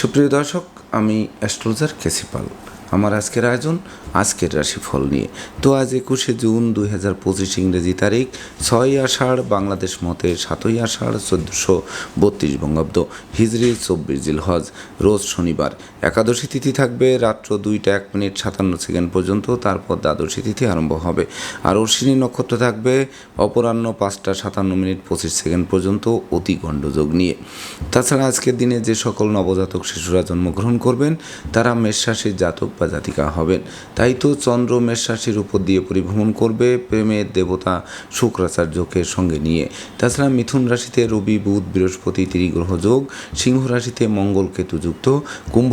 সুপ্রিয় দর্শক, আমি অ্যাস্ট্রোলজার কেসিপাল আমার আজকের আয়োজন, আজকের রাশিফল নিয়ে। তো আজ একুশে জুন দুই হাজার পঁচিশ ইংরেজি তারিখ ছয় আষাঢ় বাংলাদেশ মতে সাতই আষাঢ় চোদ্দোশো বত্রিশ বঙ্গাব্দ, হিজরি চব্বিশ জিলহজ, রোজ শনিবার। একাদশী তিথি থাকবে, রাত্র দুইটা এক মিনিট সাতান্ন সেকেন্ড পর্যন্ত, তারপর দ্বাদশী তিথি আরম্ভ হবে। আর অশ্বিনী নক্ষত্র থাকবে, অপরাহ্ন পাঁচটা সাতান্ন মিনিট পঁচিশ সেকেন্ড পর্যন্ত অতি গণ্ডযোগ নিয়ে। তাছাড়া আজকের দিনে যে সকল নবজাতক শিশুরা জন্মগ্রহণ করবেন, তারা মেষরাশির জাতক বা জাতিকা হবেন। তাই তো চন্দ্র মেষরাশির উপর দিয়ে পরিভ্রমণ করবে প্রেমের দেবতা শুক্রাচার্যকে সঙ্গে নিয়ে। তাছাড়া মিথুন রাশিতে রবি, বুধ, বৃহস্পতি, ত্রিগ্রহ যোগ, সিংহ রাশিতে মঙ্গল কেতু যুক্ত, কুম্ভ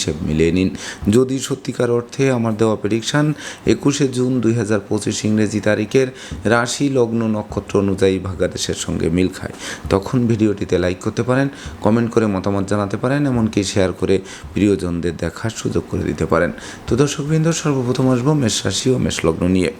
মিলিয়ে নিন। যদি সত্যিকার অর্থে আমার দেওয়া প্রেডিকশান একুশে জুন দুই হাজার পঁচিশ ইংরেজি তারিখের রাশি লগ্ন নক্ষত্র অনুযায়ী ভাগাদেশের সঙ্গে মিল খায়, তখন ভিডিওটিতে লাইক করতে পারেন কমেন্ট করে মতামত জানাতে পারেন, এমনকি শেয়ার করে প্রিয়জনদের দেখার সুযোগ করে দিতে পারেন। তো দর্শকবৃন্দ, সর্বপ্রথম আসব মেষ রাশি ও মেষ লগ্ন নিয়ে।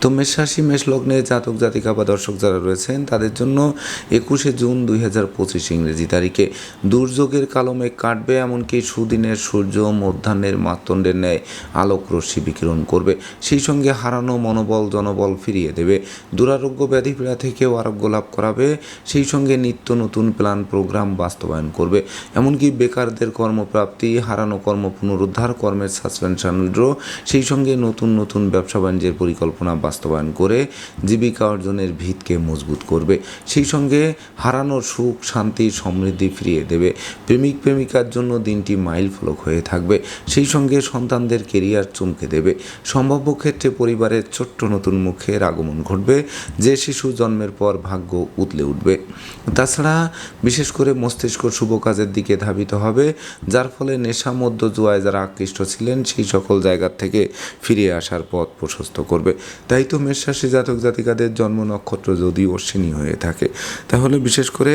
তো মেষ রাশি মেষ লগ্নে জাতক, জাতিকা বা দর্শক যারা রয়েছেন, তাদের জন্য একুশে জুন দুই হাজার পঁচিশ ইংরেজি তারিখে। দুর্যোগের কালমে কাটবে, এমনকি সুদিনের সূর্য মধ্যাহ্নের মাতণ্ডের ন্যায় আলোক রশ্মি বিকিরণ করবে। সেই সঙ্গে হারানো মনোবল, জনবল ফিরিয়ে দেবে। দুরারোগ্য ব্যাধি পীড়া থেকেও আরোগ্য লাভ করাবে। সেই সঙ্গে নিত্য নতুন প্ল্যান, প্রোগ্রাম বাস্তবায়ন করবে। এমনকি বেকারদের কর্মপ্রাপ্তি, হারানো কর্ম পুনরুদ্ধার, কর্মের সাসপেনশন সেই সঙ্গে নতুন নতুন ব্যবসা বাণিজ্যের পরিকল্পনা বাস্তবায়ন করে জীবিকা অর্জনের ভিতকে মজবুত করবে। সেই সঙ্গে হারানোর সুখ, শান্তি, সমৃদ্ধি ফিরিয়ে দেবে। প্রেমিক, প্রেমিকার জন্য দিনটি মাইল ফলক হয়ে থাকবে। সেই সঙ্গে সন্তানদের কেরিয়ার চমকে দেবে। সম্ভাব্য ক্ষেত্রে পরিবারের ছোট্ট নতুন মুখের আগমন ঘটবে। যে শিশু জন্মের পর ভাগ্য উতলে উঠবে। তাছাড়া বিশেষ করে মস্তিষ্ক শুভ কাজের দিকে ধাবিত হবে, যার ফলে নেশা মধ্য জুয়ায় যারা আকৃষ্ট ছিলেন, সেই সকল জায়গার থেকে ফিরে আসার পথ প্রশস্ত করবে। তাই তো মেষরাশি জাতক জাতিকাদের জন্ম নক্ষত্র যদি অশ্বিনী হয়ে থাকে তাহলে বিশেষ করে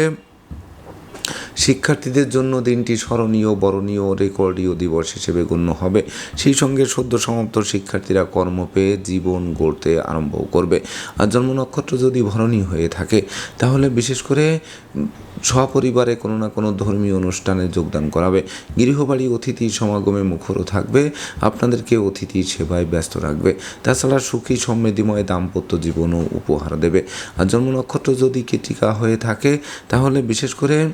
শিক্ষার্থীদের জন্য দিনটি স্মরণীয়, বরণীয়, রেকর্ডীয় দিবস হিসেবে গণ্য হবে। সেই সঙ্গে সদ্য সমাপ্ত শিক্ষার্থীরা কর্ম পেয়ে জীবন গড়তে আরম্ভ করবে। আর জন্ম নক্ষত্র যদি ভরণী হয়ে থাকে, তাহলে বিশেষ করে সপরিবারে কোনো না কোনো ধর্মীয় অনুষ্ঠানে যোগদান করাবে। গৃহবাড়ি অতিথি সমাগমে মুখরও থাকবে, আপনাদেরকে অতিথি সেবায় ব্যস্ত রাখবে। তাছাড়া সুখী, সমৃদ্ধিময় দাম্পত্য জীবনও উপহার দেবে। আর জন্ম নক্ষত্র যদি কীটিকা হয়ে থাকে, তাহলে বিশেষ করে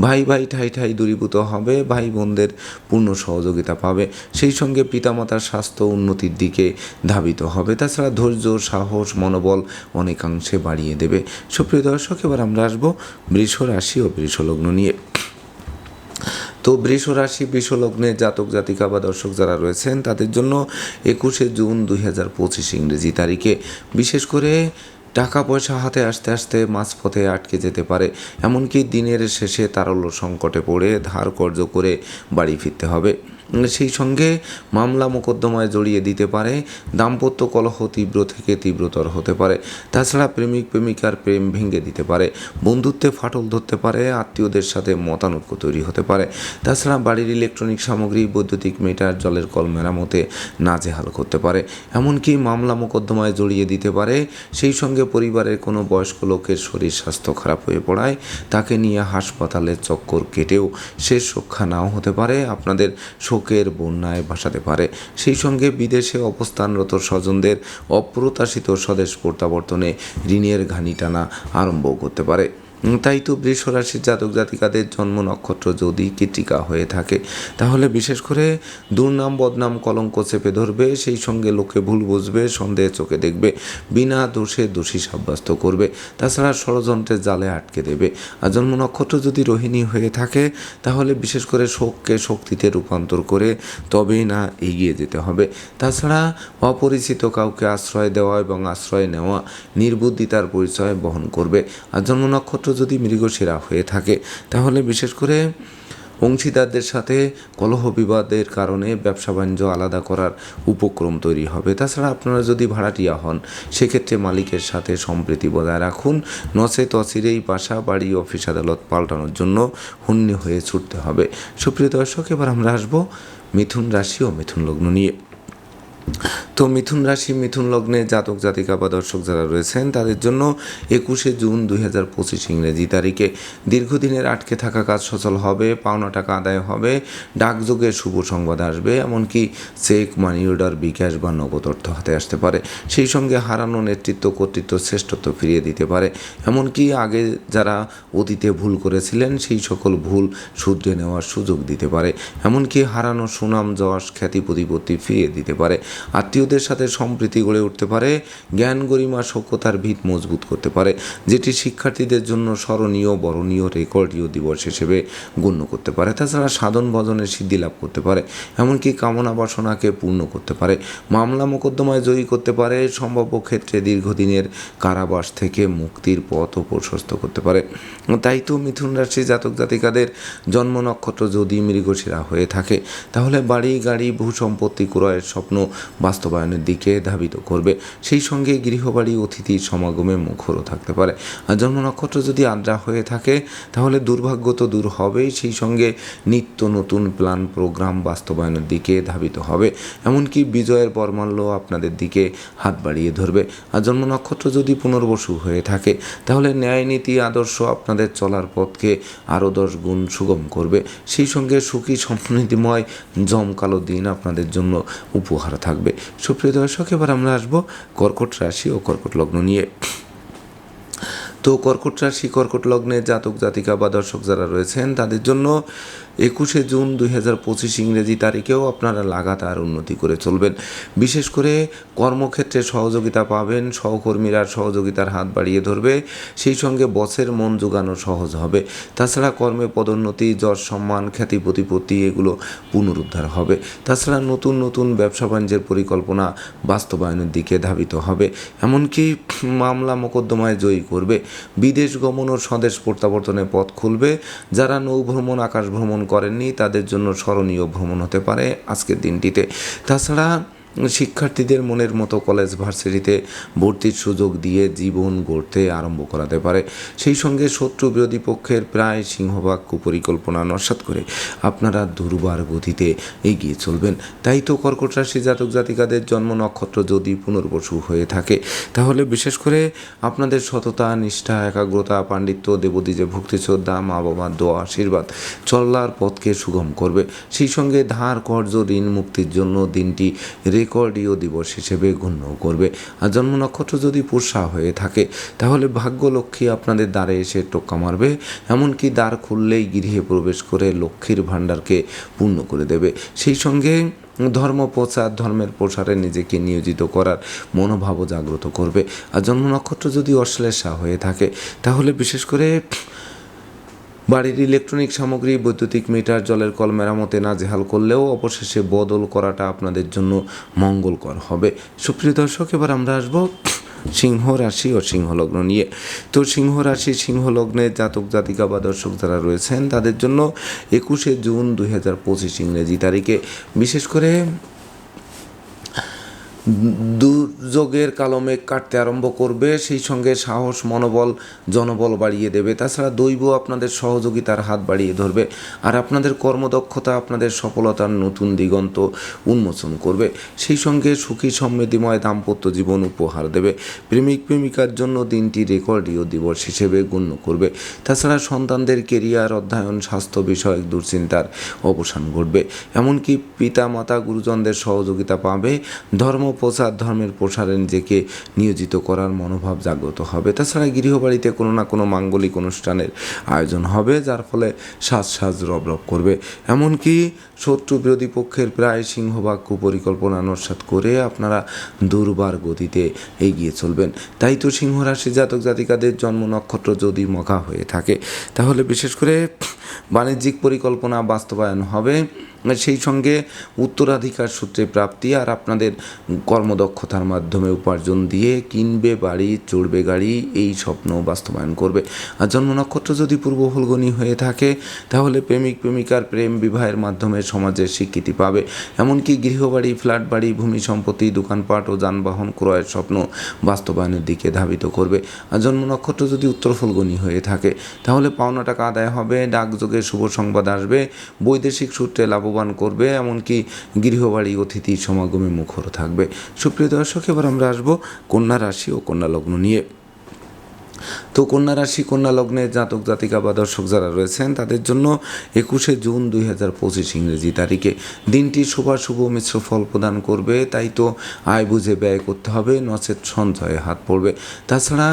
ভাই ভাই, ঠাই ঠাই দূরীভূত হবে, ভাই বোনদের পূর্ণ সহযোগিতা পাবে। সেই সঙ্গে পিতামাতার স্বাস্থ্য উন্নতির দিকে ধাবিত হবে। তাছাড়া ধৈর্য, সাহস, মনোবল অনেকাংশে বাড়িয়ে দেবে। সুপ্রিয় দর্শক, এবার আমরা আসব বৃষ রাশি ও বৃষলগ্ন নিয়ে। তো বৃষ রাশি, বৃষ লগ্নে জাতক, জাতিকা বা দর্শক যারা রয়েছেন, তাদের জন্য একুশে জুন দুই হাজার পঁচিশ ইংরেজি তারিখে বিশেষ করে টাকা পয়সা হাতে আসতে আসতে মাঝপথে আটকে যেতে পারে। এমনকি দিনের শেষে তারল্য সংকটে পড়ে ধার কর্য করে বাড়ি ফিরতে হবে। সেই সঙ্গে মামলা মোকদ্দমায় জড়িয়ে দিতে পারে, দাম্পত্য কলহ তীব্র থেকে তীব্রতর হতে পারে, তাছাড়া প্রেমিক, প্রেমিকার প্রেম ভেঙে দিতে পারে, বন্ধুত্বে ফাটল ধরতে পারে, আত্মীয়দের সাথে মতানৈক্য তৈরি হতে পারে, তাছাড়া বাড়ির ইলেকট্রনিক সামগ্রী, বৈদ্যুতিক মিটার, জলের কল মেরামতে নাজেহাল করতে পারে, এমনকি মামলা মোকদ্দমায় জড়িয়ে দিতে পারে, সেই সঙ্গে পরিবারের কোনো বয়স্ক লোকের শরীর স্বাস্থ্য খারাপ হয়ে পড়ায়, তাকে নিয়ে হাসপাতালের চক্কর কেটেও শেষ রক্ষা নাও হতে পারে। আপনাদের শোকের বন্যায় ভাসাতে পারে। সেই সঙ্গে বিদেশে অবস্থানরত স্বজনদের অপ্রত্যাশিত স্বদেশ প্রত্যাবর্তনে ঋণের ঘানি টানা আরম্ভ করতে পারে। তাই তো বৃষ রাশির জাতক জাতিকাদের জন্ম নক্ষত্র যদি কীটিকা হয়ে থাকে, তাহলে বিশেষ করে দুর্নাম, বদনাম, কলঙ্ক চেপে ধরবে, সেই সঙ্গে লোকে ভুল বুঝবে, সন্দেহ চোখে দেখবে, বিনা দোষে দোষী সাব্যস্ত করবে, তাছাড়া ষড়যন্ত্রের জালে আটকে দেবে। আর জন্ম নক্ষত্র যদি রোহিণী হয়ে থাকে, তাহলে বিশেষ করে শোককে শক্তিতে রূপান্তর করে তবেই না এগিয়ে যেতে হবে। তাছাড়া অপরিচিত কাউকে আশ্রয় দেওয়া এবং আশ্রয় নেওয়া নির্বুদ্ধিতার পরিচয় বহন করবে। আর জন্ম নক্ষত্র যদি মৃগশিরা হয়ে থাকে, তাহলে বিশেষ করে অংশীদারদের সাথে কলহ বিবাদের কারণে ব্যবসা বাণিজ্য আলাদা করার উপক্রম তৈরি হবে। তাছাড়া আপনারা যদি ভাড়াটিয়া হন, সেক্ষেত্রে মালিকের সাথে সম্প্রীতি বজায় রাখুন। নচেত অচিরেই বাসা, বাড়ি, অফিস, আদালত পাল্টানোর জন্য হন্যে হয়ে ছুটতে হবে। সুপ্রিয় দর্শক, এবার আমরা আসব মিথুন রাশি ও মিথুন লগ্ন নিয়ে। তো মিথুন রাশি, মিথুন লগ্নে জাতক, জাতিকা বা দর্শক যারা রয়েছেন, তাদের জন্য একুশে জুন দুই হাজার পঁচিশ ইংরেজি তারিখে দীর্ঘদিনের আটকে থাকা কাজ সচল হবে, পাওনা টাকা আদায় হবে, ডাকযোগে শুভ সংবাদ আসবে, এমনকি চেক, মানি অর্ডার, বিকাশ বা নগদ অর্থ হাতে আসতে পারে। সেই সঙ্গে হারানো নেতৃত্ব, কর্তৃত্ব শ্রেষ্ঠত্ব ফিরিয়ে দিতে পারে। এমনকি আগে যারা অতীতে ভুল করেছিলেন, সেই সকল ভুল শুধরে নেওয়ার সুযোগ দিতে পারে। এমনকি হারানো সুনাম, যশ, খ্যাতি, প্রতিপত্তি ফিরিয়ে দিতে পারে। আত্মীয়দের সাথে সম্প্রীতি গড়ে উঠতে পারে, জ্ঞান গরিমা সভ্যতার ভিত মজবুত করতে পারে, যেটি শিক্ষার্থীদের জন্য স্মরণীয়, বরণীয়, রেকর্ডীয় দিবস হিসেবে গণ্য করতে পারে। তাছাড়া সাধন ভজনের সিদ্ধি লাভ করতে পারে, এমনকি কামনা বাসনাকে পূর্ণ করতে পারে, মামলা মোকদ্দমায় জয়ী করতে পারে, সম্ভাব্য ক্ষেত্রে দীর্ঘদিনের কারাবাস থেকে মুক্তির পথও প্রশস্ত করতে পারে। তাই তো মিথুন রাশি জাতক জাতিকাদের জন্ম নক্ষত্র যদি মৃগশিরা হয়ে থাকে, তাহলে বাড়ি, গাড়ি ভূ সম্পত্তি ক্রয়ের স্বপ্ন বাস্তবায়নের দিকে ধাবিত করবে। সেই সঙ্গে গৃহবাড়ি অতিথির সমাগমে মুখরও থাকতে পারে। আর জন্ম নক্ষত্র যদি আদ্রা হয়ে থাকে, তাহলে দুর্ভাগ্য তো দূর হবেই। সেই সঙ্গে নিত্য নতুন প্ল্যান, প্রোগ্রাম বাস্তবায়নের দিকে ধাবিত হবে। এমনকি বিজয়ের বর্মাল্য আপনাদের দিকে হাত বাড়িয়ে ধরবে। আর জন্ম নক্ষত্র যদি পুনর্বসু হয়ে থাকে, তাহলে ন্যায় নীতি আদর্শ আপনাদের চলার পথকে আরও দশ গুণ সুগম করবে। সেই সঙ্গে সুখী সমৃদ্ধিময় জমকালো দিন আপনাদের জন্য উপহার থাকবে। সুপ্রিয় দর্শক, এবার আমরা আসব কর্কট রাশি ও কর্কট লগ্ন নিয়ে। তো কর্কট রাশি, কর্কট লগ্নে জাতক জাতিকা বা দর্শক যারা রয়েছেন, তাদের জন্য একুশে জুন দুই হাজার পঁচিশ ইংরেজি তারিখেও আপনারা লাগাতার উন্নতি করে চলবেন। বিশেষ করে কর্মক্ষেত্রে সহযোগিতা পাবেন, সহকর্মীরা সহযোগিতার হাত বাড়িয়ে ধরবে, সেই সঙ্গে বসের মন জোগানো সহজ হবে। তাছাড়া কর্মে পদোন্নতি, যশ সম্মান, খ্যাতি প্রতিপত্তি এগুলো পুনরুদ্ধার হবে। তাছাড়া নতুন নতুন ব্যবসা বাণিজ্যের পরিকল্পনা বাস্তবায়নের দিকে ধাবিত হবে। এমনকি মামলা মোকদ্দমায় জয়ী করবে। বিদেশ গমন ও স্বদেশ প্রত্যাবর্তনের পথ খুলবে। যারা নৌ ভ্রমণ, আকাশ ভ্রমণ করেননি তাদের জন্য স্মরণীয় ভ্রমণ হতে পারে আজকের দিনটিতে। তাছাড়া শিক্ষার্থীদের মনের মতো কলেজ ভার্সিটিতে ভর্তির সুযোগ দিয়ে জীবন গড়তে আরম্ভ করাতে পারে। সেই সঙ্গে শত্রু বিরোধী পক্ষের প্রায় সিংহভাগ কুপরিকল্পনা নস্বাত করে আপনারা দুর্বার গতিতে এগিয়ে চলবেন। তাই তো কর্কট রাশি জাতক জাতিকাদের জন্ম নক্ষত্র যদি পুনর্বসু হয়ে থাকে, তাহলে বিশেষ করে আপনাদের সততা, নিষ্ঠা, একাগ্রতা, পাণ্ডিত্য, দেবদীজে ভক্তি শ্রদ্ধা, মা বাবার দোয়া, আশীর্বাদ চলার পথকে সুগম করবে। সেই সঙ্গে ধার কর্য ঋণ, মুক্তির জন্য দিনটি রেকর্ডীয় দিবস হিসেবে গণ্য করবে। আর জন্ম নক্ষত্র যদি পুষা হয়ে থাকে, তাহলে ভাগ্যলক্ষ্মী আপনাদের দ্বারে এসে টোক্কা মারবে, এমনকি দ্বার খুললেই গৃহে প্রবেশ করে লক্ষ্মীর ভাণ্ডারকে পূর্ণ করে দেবে। সেই সঙ্গে ধর্ম প্রচার, ধর্মের প্রসারে নিজেকে নিয়োজিত করার মনোভাবও জাগ্রত করবে। আর জন্ম নক্ষত্র যদি অশ্লেষা হয়ে থাকে, তাহলে বিশেষ করে বাড়ির ইলেকট্রনিক সামগ্রী, বৈদ্যুতিক মিটার, জলের কল মেরামতে না নাজেহাল করলেও অবশেষে বদল করাটা আপনাদের জন্য মঙ্গলকর হবে। সুপ্রিয় দর্শক, এবার আমরা আসব সিংহ রাশি ও সিংহ লগ্ন নিয়ে। তো সিংহ রাশি, সিংহ লগ্নে জাতক, জাতিকা বা দর্শক যারা রয়েছেন, তাদের জন্য একুশে জুন দুই হাজার পঁচিশ ইংরেজি তারিখে। বিশেষ করে দুর্যোগের কালমেঘ কাটতে আরম্ভ করবে, সেই সঙ্গে সাহস, মনোবল, জনবল বাড়িয়ে দেবে। তাছাড়া দৈব আপনাদের সহযোগিতার হাত বাড়িয়ে ধরবে আর আপনাদের কর্মদক্ষতা, আপনাদের সফলতার নতুন দিগন্ত উন্মোচন করবে। সেই সঙ্গে সুখী, সমৃদ্ধিময় দাম্পত্য জীবন উপহার দেবে। প্রেমিক, প্রেমিকার জন্য দিনটি রেকর্ডীয় দিবস হিসেবে গণ্য করবে। তাছাড়া সন্তানদের কেরিয়ার, অধ্যয়ন, স্বাস্থ্য বিষয়ক দুশ্চিন্তার অবসান ঘটবে। এমনকি পিতা, মাতা, গুরুজনদের সহযোগিতা পাবে। ধর্ম প্রচার ধর্মের প্রসারে নিজেকে নিয়োজিত করার মনোভাব জাগ্রত হবে। তাছাড়া গৃহবাড়িতে কোনো না কোনো মাঙ্গলিক অনুষ্ঠানের আয়োজন হবে, যার ফলে সাজ সাজ রব রব করবে। এমনকি শত্রু বিরোধী পক্ষের প্রায় সিংহভাগ কুপরিকল্পনা নস্বাত করে আপনারা দুর্বার গতিতে এগিয়ে চলবেন। তাই তো সিংহ রাশি জাতক জাতিকাদের জন্ম নক্ষত্র যদি মখা হয়ে থাকে, তাহলে বিশেষ করে বাণিজ্যিক পরিকল্পনা বাস্তবায়ন হবে। সেই সঙ্গে উত্তরাধিকার সূত্রে প্রাপ্তি আর আপনাদের কর্মদক্ষতার মাধ্যমে উপার্জন দিয়ে কিনবে, বাড়ি, চড়বে গাড়ি, এই স্বপ্ন বাস্তবায়ন করবে। আর জন্ম নক্ষত্র যদি পূর্ব ফলগণী হয়ে থাকে, তাহলে প্রেমিক, প্রেমিকার প্রেম বিবাহের মাধ্যমে সমাজের স্বীকৃতি পাবে। এমনকি গৃহবাড়ি ফ্ল্যাট বাড়ি ভূমি সম্পত্তি, দোকানপাট ও যানবাহন ক্রয়ের স্বপ্ন বাস্তবায়নের দিকে ধাবিত করবে। আর জন্ম নক্ষত্র যদি উত্তর ফলগণী হয়ে থাকে, তাহলে পাওনা টাকা আদায় হবে ডাকযোগে শুভ সংবাদ আসবে। বৈদেশিক সূত্রে লাভবান করবে, এমনকি গৃহবাড়ি অতিথি সমাগমে মুখর থাকবে। সুপ্রিয় দর্শক, এবার আমরা আসব কন্যা রাশি ও কন্যা লগ্ন নিয়ে। তো কন্যা রাশি, কন্যা লগ্নের জাতক, জাতিকা বা দর্শক যারা রয়েছেন, তাদের জন্য একুশে জুন দুই হাজার পঁচিশ ইংরেজি তারিখে দিনটি শুভাশুভ মিশ্র ফল প্রদান করবে। তাই তো আয় বুঝে ব্যয় করতে হবে, নচেত সঞ্চয়ে হাত পড়বে। তাছাড়া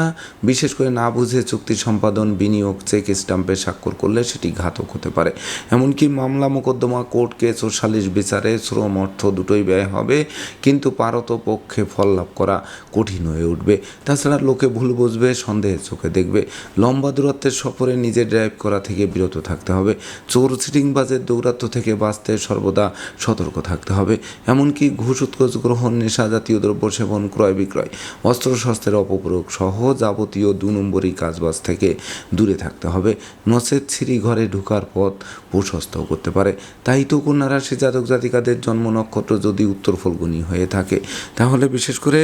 বিশেষ করে না বুঝে চুক্তি সম্পাদন, বিনিয়োগ, চেক স্টাম্পে স্বাক্ষর করলে সেটি ঘাতক হতে পারে। এমনকি মামলা, মোকদ্দমা, কোর্ট কেস ও সালিশ বিচারে শ্রম, অর্থ দুটোই ব্যয় হবে, কিন্তু পারত পক্ষে ফল লাভ করা কঠিন হয়ে উঠবে। তাছাড়া লোকে ভুল বুঝবে সন্দেহের চোখে দেখবে। লম্বা দূরত্বের সফরে নিজে ড্রাইভ করা থেকে বিরত থাকতে হবে। চোর সিটিংবাজের দৌরাত্ম থেকে বাঁচতে সর্বদা সতর্ক থাকতে হবে। এমনকি ঘুষ উৎকোচ, গ্রহণ, নেশা জাতীয় দ্রব্য সেবন, ক্রয় বিক্রয় অস্ত্রশস্ত্রের অপপ্রয়োগ সহ যাবতীয় দু নম্বরই কাজবাজ থেকে দূরে থাকতে হবে। নচেত ছিরি ঘরে ঢুকার পথ প্রশস্ত করতে পারে। তাই তো কন্যা রাশি জাতক জাতিকাদের জন্ম নক্ষত্র যদি উত্তর ফলগুনি হয়ে থাকে, তাহলে বিশেষ করে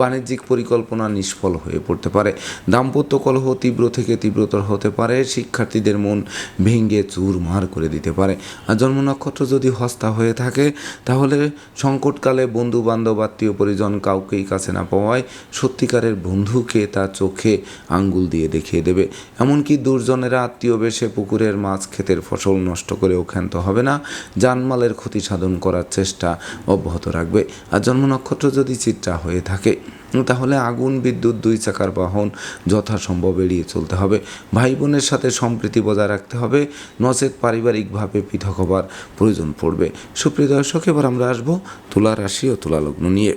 বাণিজ্যিক পরিকল্পনা নিষ্ফল হয়ে পড়তে পারে। দাম্পত্য কলহ তীব্র থেকে তীব্রতর হতে পারে, শিক্ষার্থীদের মন ভেঙে চুরমার করে দিতে পারে। আর জন্ম নক্ষত্র যদি হস্তা হয়ে থাকে, তাহলে সংকটকালে বন্ধু বান্ধব আত্মীয় পরিজন কাউকেই কাছে না পাওয়ায় সত্যিকারের বন্ধুকে তার চোখে আঙ্গুল দিয়ে দেখিয়ে দেবে। এমনকি দুর্জনেরা আত্মীয় বেশে পুকুরের মাছ ক্ষেতের ফসল নষ্ট করেও ক্ষান্ত হবে না, জানমালের ক্ষতি সাধন করার চেষ্টা অব্যাহত রাখবে। আর জন্ম নক্ষত্র যদি চিত্রা হয়ে থাকে তাহলে আগুন, বিদ্যুৎ, দুই চাকার বাহন যথাসম্ভব এড়িয়ে চলতে হবে। ভাই বোনের সাথে সম্প্রীতি বজায় রাখতে হবে। নচেত পারিবারিকভাবে পৃথক হবার প্রয়োজন পড়বে। সুপ্রিয় দর্শক, এবার আমরা আসব তুলা রাশি ও তুলা লগ্ন নিয়ে।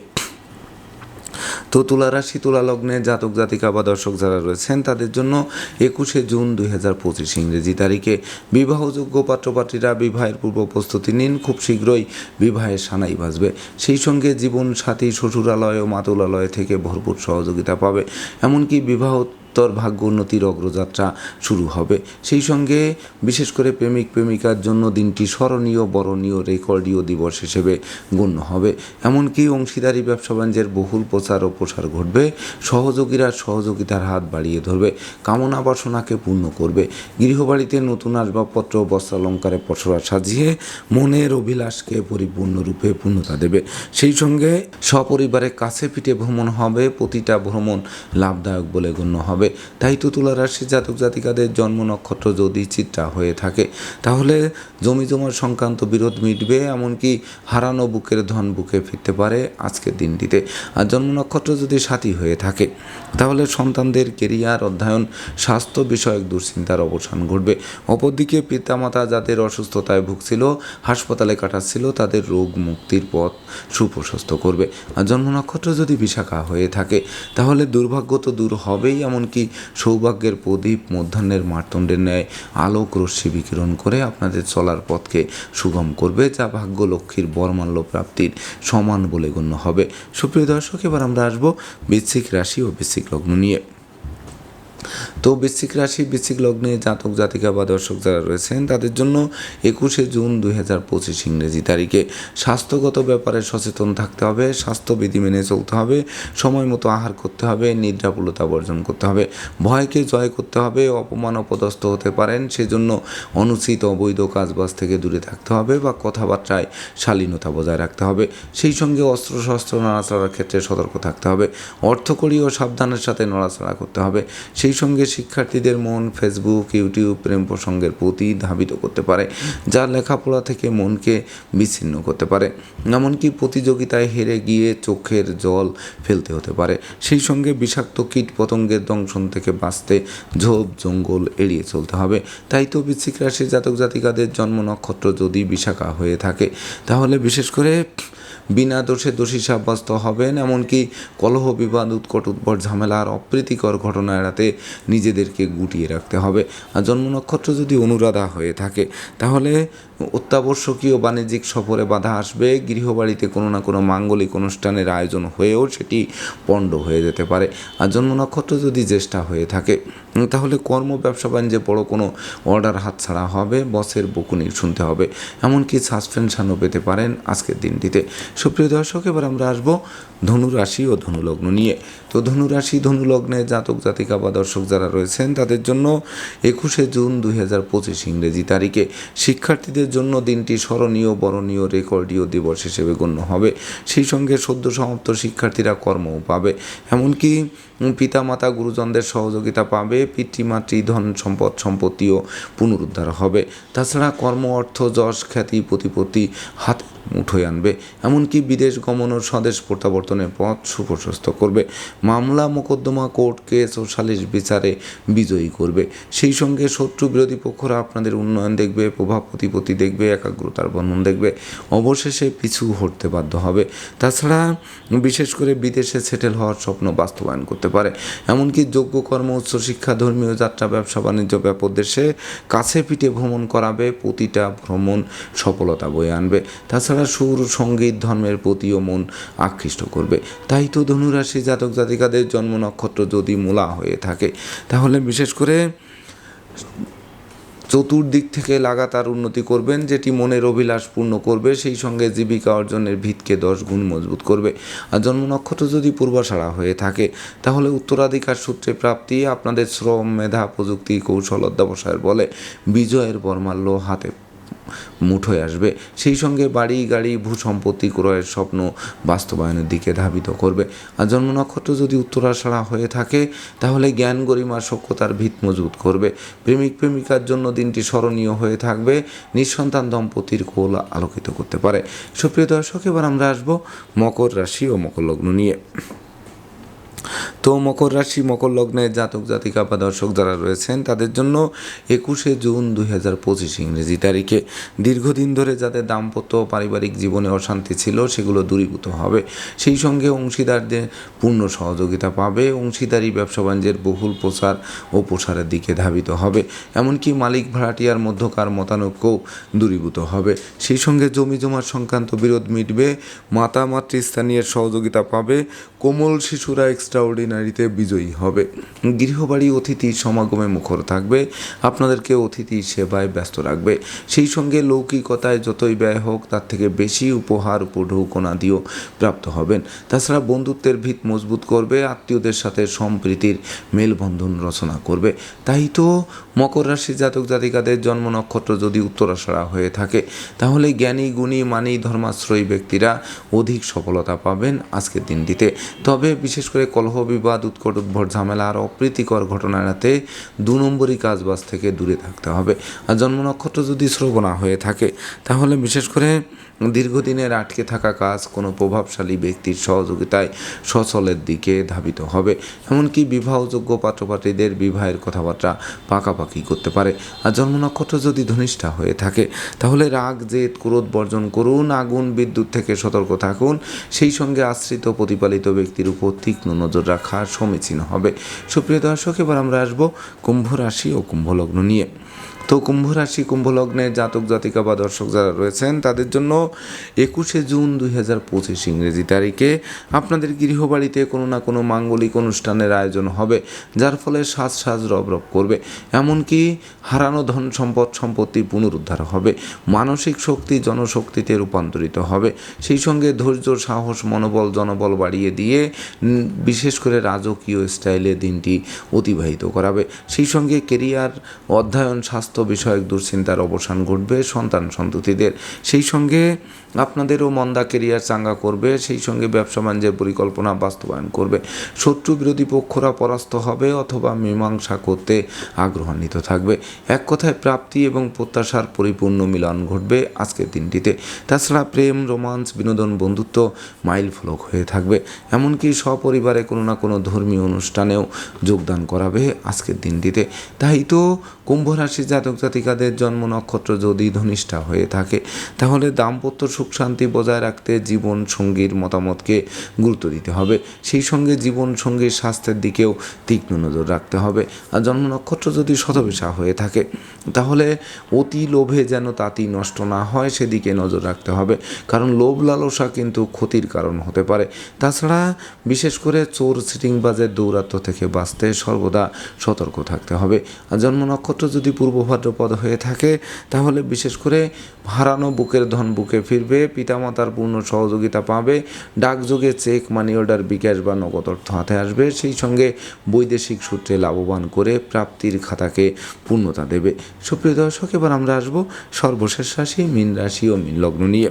তো তুলা রাশি তুলা লগ্নে জাতক, জাতিকা বা দর্শক যারা রয়েছেন, তাদের জন্য একুশে জুন দুই হাজার পঁচিশ ইংরেজি তারিখে বিবাহযোগ্য পাত্রপাত্রীরা বিবাহের পূর্ব প্রস্তুতি নিন। খুব শীঘ্রই বিবাহের সানাই বাজবে। সেই সঙ্গে জীবন সাথী শ্বশুরালয় ও মাতুলালয় থেকে ভরপুর সহযোগিতা পাবে। এমনকি বিবাহ উত্তর ভাগ্য উন্নতির অগ্রযাত্রা শুরু হবে। সেই সঙ্গে বিশেষ করে প্রেমিক প্রেমিকার জন্য দিনটি স্মরণীয়, বরণীয়, রেকর্ডীয় দিবস হিসেবে গণ্য হবে। এমনকি অংশীদারি, ব্যবসা বাণিজ্যের বহুল প্রচার ও প্রসার ঘটবে। সহযোগীরা সহযোগিতার হাত বাড়িয়ে ধরবে। কামনা বাসনাকে পূর্ণ করবে। গৃহবাড়িতে নতুন আসবাবপত্র বস্ত্রালঙ্কারে পসরা সাজিয়ে মনের অভিলাষকে পরিপূর্ণরূপে পূর্ণতা দেবে। সেই সঙ্গে সপরিবারে কাছে পিঠে ভ্রমণ হবে। প্রতিটা ভ্রমণ লাভদায়ক বলে গণ্য হবে। হবে। তাই তো তুলা রাশি জাতক জাতিকাদের জন্ম নক্ষত্র যদি চিত্রা হয়ে থাকে, তাহলে জমি জমার সংক্রান্ত বিরোধ মিটবে, এমনকি হারানো বুকের ধন বুকে ফিরতে পারে আজকের দিনটিতে। আর জন্ম নক্ষত্র যদি সাথী হয়ে থাকে, তাহলে সন্তানদের কেরিয়ার, অধ্যয়ন, স্বাস্থ্য বিষয়ক দুশ্চিন্তার অবসান ঘটবে। অপরদিকে পিতামাতা যাদের অসুস্থতায় ভুগছিল, হাসপাতালে কাটাচ্ছিল, তাদের রোগ মুক্তির পথ সুপ্রশস্ত করবে। আর জন্ম নক্ষত্র যদি বিশাখা হয়ে থাকে, তাহলে দুর্ভাগ্য তো দূর হবেই এমন এমনকি সৌভাগ্যের প্রদীপ মধ্যাহ্নের মারতণ্ডের ন্যায় আলোক রশ্মি বিকিরণ করে আপনাদের চলার পথকে সুগম করবে, যা ভাগ্য লক্ষ্মীর বরমাল্য প্রাপ্তির সমান বলে গণ্য হবে। সুপ্রিয় দর্শক, এবার আমরা আসব বৃশ্চিক রাশি ও বৃশ্চিক লগ্ন নিয়ে। তো বৃশ্চিক রাশি, বৃশ্চিক লগ্নে জাতক, জাতিকা বা দর্শক যারা রয়েছেন, তাদের জন্য একুশে জুন দুই হাজার পঁচিশ ইংরেজি তারিখে স্বাস্থ্যগত ব্যাপারে সচেতন থাকতে হবে স্বাস্থ্যবিধি মেনে চলতে হবে, সময় মতো আহার করতে হবে নিদ্রাপুলতা বর্জন করতে হবে, ভয়কে জয় করতে হবে, অপমান, অপদস্থ হতে পারেন, সেজন্য অনুচিত অবৈধ কাজবাজ থেকে দূরে থাকতে হবে বা কথাবার্তায় শালীনতা বজায় রাখতে হবে। সেই সঙ্গে অস্ত্র শস্ত্র নাড়াচাড়ার ক্ষেত্রে সতর্ক থাকতে হবে অর্থকরী ও সাবধানের সাথে নড়াচড়া করতে হবে, সেই সঙ্গে শিক্ষার্থীদের মন ফেসবুক ইউটিউব প্রেম প্রসঙ্গের প্রতি ধাবিত করতে পারে, যা লেখাপড়া থেকে মনকে বিচ্ছিন্ন করতে পারে, এমনকি প্রতিযোগিতায় হেরে গিয়ে চোখের জল ফেলতে হতে পারে। সেই সঙ্গে বিষাক্ত কীট পতঙ্গের দংশন থেকে বাঁচতে ঝোপ, জঙ্গল এড়িয়ে চলতে হবে। তাই তো বৃশ্চিক রাশির জাতক জাতিকাদের জন্ম নক্ষত্র যদি বিশাখা হয়ে থাকে, তাহলে বিশেষ করে বিনা দোষে দোষী সাব্যস্ত হবেন, এমনকি কলহ বিবাদ, উৎকট উদ্ভট আর অপ্রীতিকর ঘটনা এড়াতে নিজেদেরকে গুটিয়ে রাখতে হবে। আর জন্ম নক্ষত্র যদি অনুরাধা হয়ে থাকে, তাহলে অত্যাবশ্যকীয় বাণিজ্যিক সফরে বাধা আসবে। গৃহবাড়িতে কোনো না কোনো মাঙ্গলিক অনুষ্ঠানের আয়োজন হয়েও সেটি পণ্ড হয়ে যেতে পারে। আর জন্ম নক্ষত্র যদি জ্যেষ্ঠা হয়ে থাকে, তাহলে কর্ম, ব্যবসা, বাণিজ্যে বড় কোনো অর্ডার হাতছাড়া হবে। বসের বকুনি শুনতে হবে। এমনকি সাসপেনশানও পেতে পারেন আজকের দিনটিতে। সুপ্রিয় দর্শক, এবার আমরা আসব ধনুরাশি ও ধনুলগ্ন নিয়ে। তো ধনুরাশি, ধনুলগ্নে জাতক, জাতিকা বা দর্শক যারা রয়েছেন, তাদের জন্য একুশে জুন দুই হাজার পঁচিশ ইংরেজি তারিখে শিক্ষার্থীদের জন্য দিনটি স্মরণীয়, বরণীয়, রেকর্ডীয় দিবস হিসেবে গণ্য হবে। সেই সঙ্গে সদ্য সমাপ্ত শিক্ষার্থীরা কর্মও পাবে। এমনকি পিতামাতা গুরুজনদের সহযোগিতা পাবে, পিতৃমাতৃ ধন সম্পদ সম্পত্তিও পুনরুদ্ধার হবে। তাছাড়া কর্ম, অর্থ, যশ, খ্যাতি, প্রতিপত্তি হাত মুঠোয় আনবে। এমনকি বিদেশ গমন ও স্বদেশ প্রত্যাবর্তনের পথ সুপ্রশস্ত করবে। মামলা, মোকদ্দমা, কোর্ট কেস ও সালিশ বিচারে বিজয়ী করবে। সেই সঙ্গে শত্রু বিরোধী পক্ষরা আপনাদের উন্নয়ন দেখবে, প্রভাব প্রতিপত্তি দেখবে, একাগ্রতার বন্ধন দেখবে। অবশেষে পিছু হটতে বাধ্য হবে। তাছাড়া বিশেষ করে বিদেশে সেটেল হওয়ার স্বপ্ন বাস্তবায়ন করতে পারে। এমনকি যোগ্য কর্ম, উচ্চ শিক্ষা, ধর্মীয় যাত্রা, ব্যবসা, বাণিজ্য ব্যাপদেশে কাছে পিঠে ভ্রমণ করাবে, প্রতিটা ভ্রমণ সফলতা বয়ে আনবে। তাছাড়া সুর, সংগীত, ধর্মের প্রতিও মন আকৃষ্ট করবে। তাই তো ধনুরাশি জাতক জাতিকাদের জন্ম নক্ষত্র যদি মূলা হয়ে থাকে, তাহলে বিশেষ করে চতুর্দিক থেকে লাগাতার উন্নতি করবেন, যেটি মনের অভিলাষ পূর্ণ করবে, সেই সঙ্গে জীবিকা অর্জনের ভিতকে দশ গুণ মজবুত করবে। আর জন্ম নক্ষত্র যদি পূর্বাশাড়া হয়ে থাকে, তাহলে উত্তরাধিকার সূত্রে প্রাপ্তি আপনাদের শ্রম, মেধা, প্রযুক্তি, কৌশল অধ্যাবসায়ের বলে বিজয়ের বর্মাল্য হাতে মুঠোয় আসবে। সেই সঙ্গে বাড়ি, গাড়ি ভূ সম্পত্তি ক্রয়ের স্বপ্ন বাস্তবায়নের দিকে ধাবিত করবে। আর জন্ম নক্ষত্র যদি উত্তরাষাঢ়া হয়ে থাকে, তাহলে জ্ঞান গরিমা সক্ষতার ভিত মজবুত করবে। প্রেমিক, প্রেমিকার জন্য দিনটি স্মরণীয় হয়ে থাকবে। নিঃসন্তান দম্পতির কোল আলোকিত করতে পারে। সুপ্রিয় দর্শক, এবার আমরা আসব মকর রাশি ও মকর লগ্ন নিয়ে। তো মকর রাশি, মকর লগ্নে জাতক, জাতিকা বা দর্শক যারা রয়েছেন, তাদের জন্য একুশে জুন দুই হাজার পঁচিশ ইংরেজি তারিখে। দীর্ঘদিন ধরে যাদের দাম্পত্য পারিবারিক জীবনে অশান্তি ছিল, সেগুলো দূরীভূত হবে। সেই সঙ্গে অংশীদারদের পূর্ণ সহযোগিতা পাবে। অংশীদারি, ব্যবসা বাণিজ্যের বহুল প্রসার ও প্রসারের দিকে ধাবিত হবে। এমনকি মালিক ভাড়াটিয়ার মধ্যকার মতানৈক্যও দূরীভূত হবে। সেই সঙ্গে জমি জমার সংক্রান্ত বিরোধ মিটবে। মাতা মাতৃস্থানীয় সহযোগিতা পাবে। কোমল শিশুরা এক্সট্রাঅর্ডিনারিতে বিজয়ী হবে। গৃহবাড়ি অতিথি সমাগমে মুখর থাকবে। আপনাদেরকে অতিথি সেবায় ব্যস্ত রাখবে। সেই সঙ্গে লৌকিকতায় যতই ব্যয় হোক, তার থেকে বেশি উপহার, উপঢৌকনা দিয়েও প্রাপ্ত হবেন। তাছাড়া বন্ধুত্বের ভিত মজবুত করবে, আত্মীয়দের সাথে সম্প্রীতির মেলবন্ধন রচনা করবে। তাই তো মকর রাশি জাতক জাতিকাদের জন্ম নক্ষত্র যদি উত্তরাষাড়া হয়ে থাকে, তাহলে জ্ঞানী, গুণী, মানি, ধর্মাশ্রয়ী ব্যক্তিরা অধিক সফলতা পাবেন আজকের দিনটিতে। তবে বিশেষ করে কলহ বিবাদ, উৎকট উদ্ভট ঝামেলা আর অপ্রীতিকর ঘটনা এড়াতে দু নম্বরই কাজবাজ থেকে দূরে থাকতে হবে। আর জন্ম নক্ষত্র যদি শ্রবণা হয়ে থাকে, তাহলে বিশেষ করে দীর্ঘদিনের আটকে থাকা কাজ কোনো প্রভাবশালী ব্যক্তির সহযোগিতায় সচলের দিকে ধাবিত হবে। এমনকি বিবাহযোগ্য পাত্রপাত্রীদের বিবাহের কথাবার্তা পাকাপাকি করতে পারে। আর জন্ম নক্ষত্র যদি ধনিষ্ঠা হয়ে থাকে, তাহলে রাগ, জেদ, ক্রোধ বর্জন করুন, আগুন, বিদ্যুৎ থেকে সতর্ক থাকুন। সেই সঙ্গে আশ্রিত প্রতিপালিত ব্যক্তির উপর তীক্ষ্ণ নজর রাখা সমীচীন হবে। সুপ্রিয় দর্শক, এবার আমরা আসব কুম্ভ রাশি ও কুম্ভ লগ্ন নিয়ে। তো কুম্ভ রাশি, কুম্ভ লগ্নে জাতক, জাতিকা বা দর্শক যারা রয়েছেন, তাদের জন্য একুশে জুন দুই হাজার পঁচিশ ইংরেজি তারিখে আপনাদের গৃহবাড়িতে কোনো না কোনো মাঙ্গলিক অনুষ্ঠানের আয়োজন হবে, যার ফলে সাজ সাজ রব রব করবে। এমনকি হারানো ধন সম্পদ, সম্পত্তি পুনরুদ্ধার হবে, মানসিক শক্তি জনশক্তিতে রূপান্তরিত হবে। সেই সঙ্গে ধৈর্য, সাহস, মনোবল, জনবল বাড়িয়ে দিয়ে বিশেষ করে রাজকীয় স্টাইলে দিনটি অতিবাহিত করাবে। সেই সঙ্গে কেরিয়ার, অধ্যয়ন স্বাস্থ্য বিষয়ক দুশ্চিন্তার অবসান ঘটবে, সন্তান সন্ততিদের। সেই সঙ্গে আপনাদেরও মন্দা কেরিয়ার চাঙ্গা করবে, সেই সঙ্গে ব্যবসা বাণিজ্যের পরিকল্পনা বাস্তবায়ন করবে। শত্রু বিরোধী পক্ষরা পরাস্ত হবে অথবা মীমাংসা করতে আগ্রহান্বিত থাকবে। এক কথায় প্রাপ্তি এবং প্রত্যাশার পরিপূর্ণ মিলন ঘটবে আজকের দিনটিতে। তাছাড়া প্রেম, রোমান্স, বিনোদন, বন্ধুত্ব মাইল ফলক হয়ে থাকবে। এমনকি সপরিবারে কোনো না কোনো ধর্মীয় অনুষ্ঠানেও যোগদান করাবে আজকের দিনটিতে। তাই তো কুম্ভ রাশি জাতক জাতিকাদের জন্ম নক্ষত্র যদি ধনিষ্ঠা হয়ে থাকে, তাহলে দাম্পত্য সুখ শান্তি বজায় রাখতে জীবন সঙ্গীর মতামতকে গুরুত্ব দিতে হবে। সেই সঙ্গে জীবন সঙ্গীর স্বাস্থ্যের দিকেও তীক্ষ্ণ নজর রাখতে হবে। আর জন্ম নক্ষত্র যদি শতবিশা হয়ে থাকে, তাহলে অতি লোভে যেন তাঁতি নষ্ট না হয়, সেদিকে নজর রাখতে হবে। কারণ লোভ লালসা কিন্তু ক্ষতির কারণ হতে পারে। তাছাড়া বিশেষ করে চোর সিটিংবাজের দৌরাত্ম থেকে বাঁচতে সর্বদা সতর্ক থাকতে হবে। আর জন্ম নক্ষত্র যদি পূর্ব ভাদ্রপদ হয়ে থাকে, তাহলে বিশেষ করে হারানো বুকের ধন বুকে ফিরবে, পিতামাতার পূর্ণ সহযোগিতা পাবে, ডাকযোগে চেক মানি অর্ডার, বিকাশ বা নগদ অর্থ হাতে আসবে, সেই সঙ্গে বৈদেশিক সূত্রে লাভবান করে প্রাপ্তির খাতাকে পূর্ণতা দেবে। সুপ্রিয় দর্শক, এবার আমরা আসব সর্বশেষ রাশি, মীন রাশি ও মীন লগ্ন নিয়ে।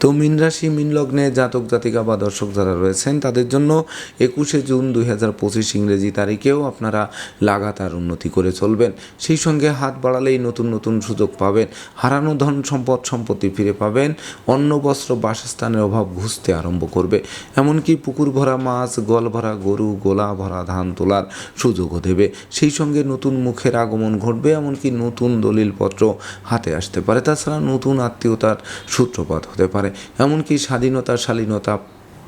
তো মীন রাশি, মীন লগ্নে জাতক, জাতিকা বা দর্শক যারা রয়েছেন, তাদের জন্য একুশে জুন দুই হাজার পঁচিশ ইংরেজি তারিখেও আপনারা লাগাতার উন্নতি করে চলবেন। সেই সঙ্গে হাত বাড়ালেই নতুন নতুন সুযোগ পাবেন। হারানো ধন সম্পদ, সম্পত্তি ফিরে পাবেন। অন্ন, বস্ত্র, বাসস্থানের অভাব ঘুষতে আরম্ভ করবে। এমনকি পুকুর ভরা মাছ, গল ভরা গরু, গোলা ভরা ধান তোলার সুযোগও দেবে। সেই সঙ্গে নতুন মুখের আগমন ঘটবে, এমনকি নতুন দলিলপত্র হাতে আসতে পারে। তাছাড়া নতুন আত্মীয়তার সূত্রপাত হতে পারে, এমনকি স্বাধীনতা, শালীনতা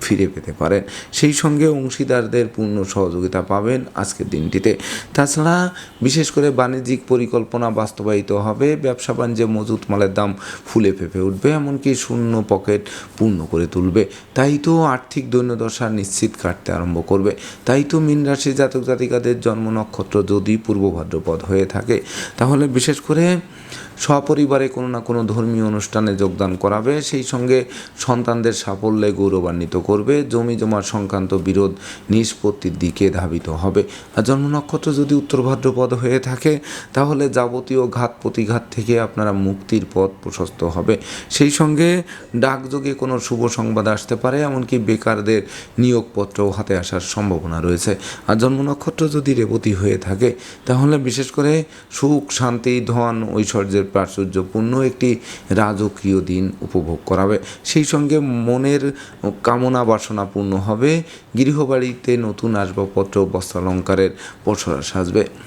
ফিরে পেতে পারেন। সেই সঙ্গে অংশীদারদের পূর্ণ সহযোগিতা পাবেন আজকের দিনটিতে। তাছাড়া বিশেষ করে বাণিজ্যিক পরিকল্পনা বাস্তবায়িত হবে, ব্যবসা বাণিজ্যে মজুত মালের দাম ফুলে ফেঁপে উঠবে, এমনকি শূন্য পকেট পূর্ণ করে তুলবে। তাই তো আর্থিক দৈন্যদশা নিশ্চিত কাটতে আরম্ভ করবে। তাই তো মীন রাশি জাতক জাতিকাদের জন্ম নক্ষত্র যদি পূর্ব ভাদ্রপদ হয়ে থাকে, তাহলে বিশেষ করে সপরিবারে কোনো না কোনো ধর্মীয় অনুষ্ঠানে যোগদান করাবে, সেই সঙ্গে সন্তানদের সাফল্যে গৌরবান্বিত করবে, জমি জমা সংক্রান্ত বিরোধ নিষ্পত্তির দিকে ধাবিত হবে। আর জন্ম নক্ষত্র যদি উত্তর ভাদ্রপদ হয়ে থাকে, তাহলে যাবতীয় ঘাত প্রতিঘাত থেকে আপনারা মুক্তির পথ প্রশস্ত হবে। সেই সঙ্গে ডাকযোগে কোনো শুভ সংবাদ আসতে পারে, এমনকি বেকারদের নিয়োগপত্রও হাতে আসার সম্ভাবনা রয়েছে। আর জন্ম নক্ষত্র যদি রেবতী হয়ে থাকে, তাহলে বিশেষ করে সুখ, শান্তি, ধন, ঐশ্বর্যের প্রাচুর্যপূর্ণ একটি রাজকীয় দিন উপভোগ করাবে। সেই সঙ্গে মনের কামনা বাসনা পূর্ণ হবে। গৃহবাড়িতে নতুন আসবাবপত্র বস্ত্রালঙ্কারের পসরা সাজবে।